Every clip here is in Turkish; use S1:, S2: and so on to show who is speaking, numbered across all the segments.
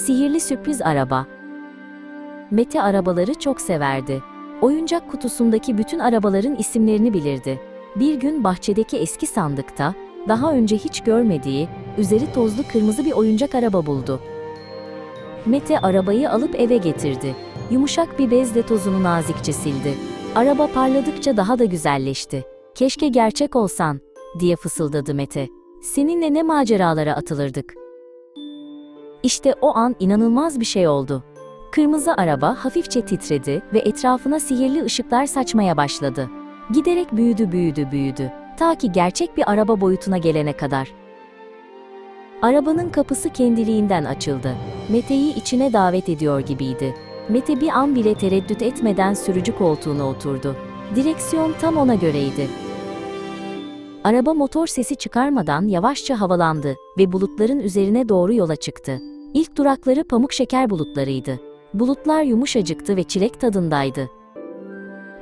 S1: Sihirli sürpriz araba. Mete arabaları çok severdi. Oyuncak kutusundaki bütün arabaların isimlerini bilirdi. Bir gün bahçedeki eski sandıkta, daha önce hiç görmediği, üzeri tozlu kırmızı bir oyuncak araba buldu. Mete arabayı alıp eve getirdi. Yumuşak bir bezle tozunu nazikçe sildi. Araba parladıkça daha da güzelleşti. Keşke gerçek olsan, diye fısıldadı Mete. Seninle ne maceralara atılırdık. İşte o an inanılmaz bir şey oldu. Kırmızı araba hafifçe titredi ve etrafına sihirli ışıklar saçmaya başladı. Giderek büyüdü büyüdü büyüdü. Ta ki gerçek bir araba boyutuna gelene kadar. Arabanın kapısı kendiliğinden açıldı. Mete'yi içine davet ediyor gibiydi. Mete bir an bile tereddüt etmeden sürücü koltuğuna oturdu. Direksiyon tam ona göreydi. Araba motor sesi çıkarmadan yavaşça havalandı ve bulutların üzerine doğru yola çıktı. İlk durakları pamuk şeker bulutlarıydı. Bulutlar yumuşacıktı ve çilek tadındaydı.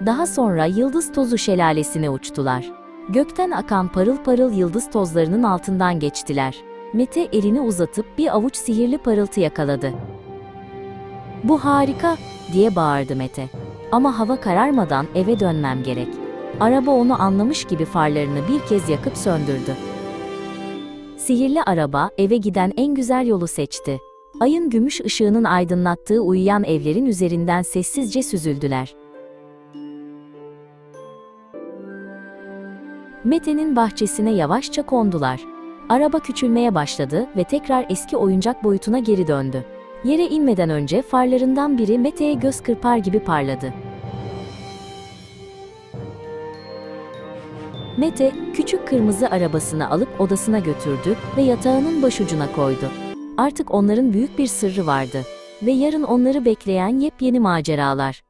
S1: Daha sonra yıldız tozu şelalesine uçtular. Gökten akan parıl parıl yıldız tozlarının altından geçtiler. Mete elini uzatıp bir avuç sihirli parıltı yakaladı. Bu harika, diye bağırdı Mete. Ama hava kararmadan eve dönmem gerek. Araba onu anlamış gibi farlarını bir kez yakıp söndürdü. Sihirli araba eve giden en güzel yolu seçti. Ayın gümüş ışığının aydınlattığı uyuyan evlerin üzerinden sessizce süzüldüler. Mete'nin bahçesine yavaşça kondular. Araba küçülmeye başladı ve tekrar eski oyuncak boyutuna geri döndü. Yere inmeden önce farlarından biri Mete'ye göz kırpar gibi parladı. Mete, küçük kırmızı arabasını alıp odasına götürdü ve yatağının başucuna koydu. Artık onların büyük bir sırrı vardı ve yarın onları bekleyen yepyeni maceralar.